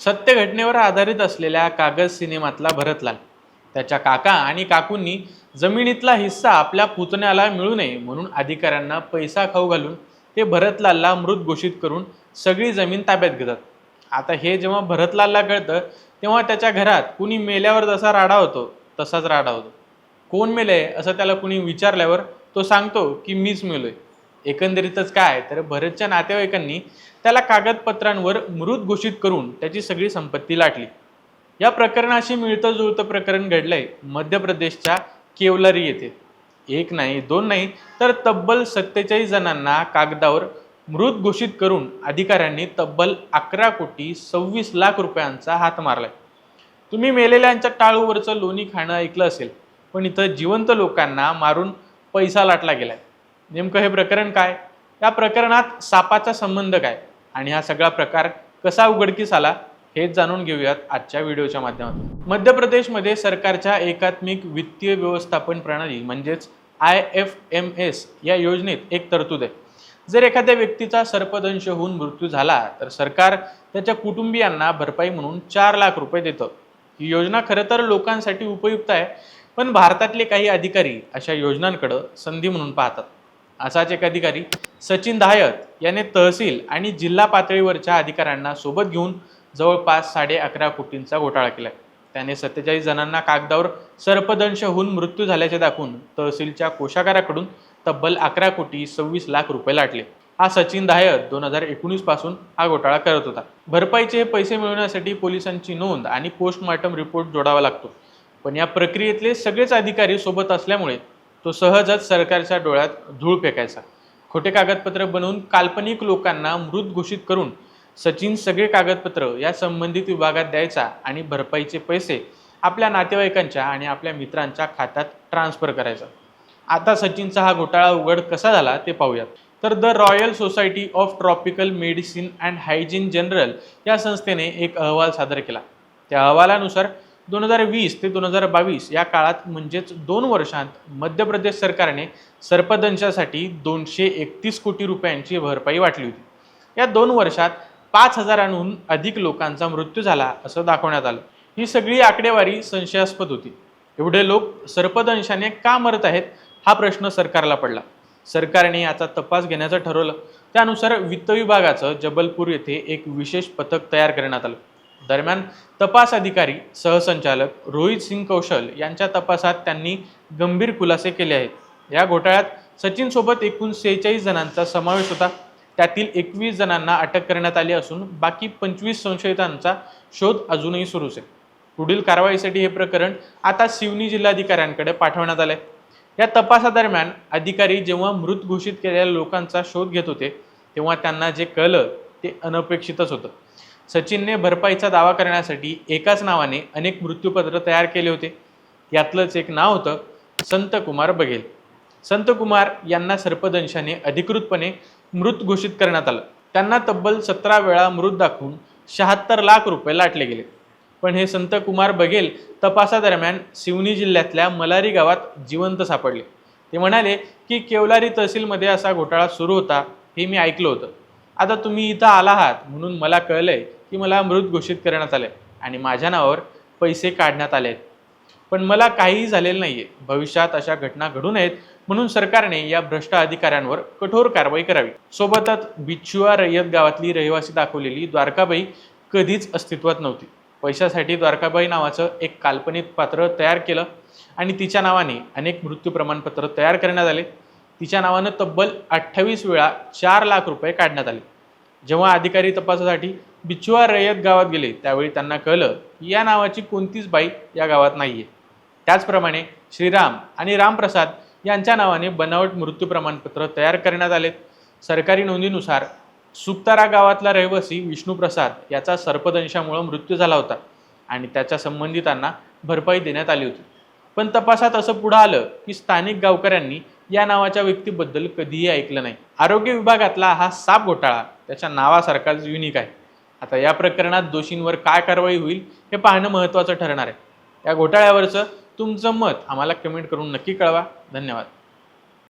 सत्य घटनेवर आधारित असलेल्या कागद सिनेमातला भरतलाल त्याच्या काका आणि काकूंनी जमिनीतला हिस्सा आपल्या पुतण्याला मिळू नये म्हणून अधिकाऱ्यांना पैसा खाऊ घालून ते भरतलालला मृत घोषित करून सगळी जमीन ताब्यात घेतात. आता हे जेव्हा भरतलालला कळतं तेव्हा त्याच्या घरात कुणी मेल्यावर जसा राडा होतो तसाच राडा होतो. कोण मेलंय असं त्याला कुणी विचारल्यावर तो सांगतो की मीच मेलोय. एकंदरीतच काय तर भरतच्या नातेवाईकांनी त्याला कागदपत्रांवर मृत घोषित करून त्याची सगळी संपत्ती लाटली. या प्रकरणाशी मिळतं जुळतं प्रकरण घडलंय मध्य प्रदेशच्या केवलारी येथे. एक नाही दोन नाही तर तब्बल सत्तेचाळीस जणांना कागदावर मृत घोषित करून अधिकाऱ्यांनी तब्बल अकरा कोटी सव्वीस लाख रुपयांचा हात मारलाय. तुम्ही मेलेल्यांच्या टाळूवरचं लोणी खाणं ऐकलं असेल पण इथं जिवंत लोकांना मारून पैसा लाटला गेलाय. नेमकं हे प्रकरण काय? या प्रकरणात सापाचा संबंध काय? आणि हा सगळा प्रकार कसा उघडकीस आला हेच जाणून घेऊयात आजच्या व्हिडिओच्या माध्यमातून. मध्य प्रदेशमध्ये सरकारच्या एकात्मिक वित्तीय व्यवस्थापन प्रणाली म्हणजेच आय एफ एम एस या योजनेत एक तरतूद आहे. जर एखाद्या व्यक्तीचा सर्पदंश होऊन मृत्यू झाला तर सरकार त्याच्या कुटुंबियांना भरपाई म्हणून चार लाख रुपये देतं. ही योजना खरं तर लोकांसाठी उपयुक्त आहे पण भारतातले काही अधिकारी अशा योजनांकडं संधी म्हणून पाहतात. असाच एक अधिकारी सचिन दायत याने तहसील आणि जिल्हा पातळीवरच्या अधिकाऱ्यांना सोबत घेऊन जवळपास साडे अकरा कोटींचा घोटाळा केला त्याने सत्तेचाळीस जणांना कागदावर सर्पदंश होऊन मृत्यू झाल्याचे दाखवून तहसीलच्या कोषागाराकडून तब्बल अकरा कोटी सव्वीस लाख रुपये लाटले. हा सचिन दायत दोन हजार एकोणीसपासून हा घोटाळा करत होता. भरपाईचे पैसे मिळवण्यासाठी पोलिसांची नोंद आणि पोस्टमॉर्टम रिपोर्ट जोडावा लागतो. पण या प्रक्रियेतले सगळेच अधिकारी सोबत असल्यामुळे तो सहजच सरकारच्या डोळ्यात धूळ फेकायचा. खोटे कागदपत्र बनवून काल्पनिक लोकांना मृत घोषित करून सचिन सगळे कागदपत्र या संबंधित विभागात द्यायचा आणि भरपाईचे पैसे आपल्या नातेवाईकांच्या आणि आपल्या मित्रांच्या खात्यात ट्रान्सफर करायचा. आता सचिनचा हा घोटाळा उघड कसा झाला ते पाहूयात. तर the royal society of tropical medicine and hygiene general या संस्थेने एक अहवाल सादर केला. त्या अहवालानुसार दोन हजार वीस ते दोन हजार बावीस या काळात म्हणजेच दोन वर्षांत मध्य प्रदेश सरकारने सर्पदंशासाठी दोनशे एकतीस कोटी रुपयांची भरपाई वाटली होती. या दोन वर्षात पाच हजारांहून अधिक लोकांचा मृत्यू झाला असं दाखवण्यात आलं. ही सगळी आकडेवारी संशयास्पद होती. एवढे लोक सर्पदंशाने का मरत आहेत हा प्रश्न सरकारला पडला. सरकारने याचा तपास घेण्याचं ठरवलं. त्यानुसार वित्त विभागाचं जबलपूर येथे एक विशेष पथक तयार करण्यात आलं. दरम्यान तपास अधिकारी सहसंचालक रोहित सिंग कौशल यांच्या तपासात त्यांनी गंभीर खुलासे केले आहेत. या घोटाळ्यात सचिनसोबत एकूण सेहेचाळीस जणांचा समावेश होता. त्यातील एकवीस जणांना अटक करण्यात आली असून बाकी पंचवीस संशयितांचा शोध अजूनही सुरूच आहे. पुढील कारवाईसाठी हे प्रकरण आता सिवनी जिल्हाधिकाऱ्यांकडे पाठवण्यात आले या तपासादरम्यान अधिकारी जेव्हा मृत घोषित केलेल्या लोकांचा शोध घेत होते तेव्हा त्यांना जे कळलं ते अनपेक्षितच होतं. सचिनने भरपाईचा दावा करण्यासाठी एकाच नावाने अनेक मृत्यूपत्र तयार केले होते. यातलंच एक नाव होतं संत कुमार बघेल. संत कुमार यांना सर्पदंशाने अधिकृतपणे मृत घोषित करण्यात आलं. त्यांना तब्बल सतरा वेळा मृत दाखवून शहात्तर लाख रुपये लाटले गेले. पण हे संत कुमार बघेल तपासादरम्यान सिवनी जिल्ह्यातल्या मलारी गावात जिवंत सापडले. ते म्हणाले की केवलारी तहसीलमध्ये असा घोटाळा सुरू होता हे मी ऐकलं होतं. आता तुम्ही इथं आला आहात म्हणून मला कळलंय की मला मृत घोषित करण्यात आलंय आणि माझ्या नावावर पैसे काढण्यात आले आहेत पण मला काहीही झालेलं नाही आहे भविष्यात अशा घटना घडू नयेत म्हणून सरकारने या भ्रष्ट अधिकाऱ्यांवर कठोर कारवाई करावी. सोबतच बिच्छुआ रयत गावातली रहिवासी दाखवलेली द्वारकाबाई कधीच अस्तित्वात नव्हती. पैशासाठी द्वारकाबाई नावाचं एक काल्पनिक पात्र तयार केलं आणि तिच्या नावाने अनेक मृत्यू प्रमाणपत्र तयार करण्यात आले. तिच्या नावानं तब्बल अठ्ठावीस वेळा चार लाख रुपये काढण्यात आले. जेव्हा अधिकारी तपासासाठी बिच्छुआ रयत गावात गेले. त्यावेळी त्यांना कळलं की या नावाची कोणतीच बाई या गावात नाही आहे त्याचप्रमाणे श्रीराम आणि रामप्रसाद यांच्या नावाने बनावट मृत्यू प्रमाणपत्र तयार करण्यात आले. सरकारी नोंदीनुसार सुक्तारा गावातला रहिवासी विष्णूप्रसाद याचा सर्पदंशामुळे मृत्यू झाला होता आणि त्याच्या संबंधितांना भरपाई देण्यात आली होती. पण तपासात असं पुढं आलं की स्थानिक गावकऱ्यांनी या नावाच्या व्यक्तीबद्दल कधीही ऐकलं नाही. आरोग्य विभागातला हा साप घोटाळा त्याच्या नावासारखाच युनिक आहे. आता या प्रकरणात दोषींवर काय कारवाई होईल हे पाहणं महत्त्वाचं ठरणार आहे. या घोटाळ्यावरचं तुमचं मत आम्हाला कमेंट करून नक्की कळवा. धन्यवाद.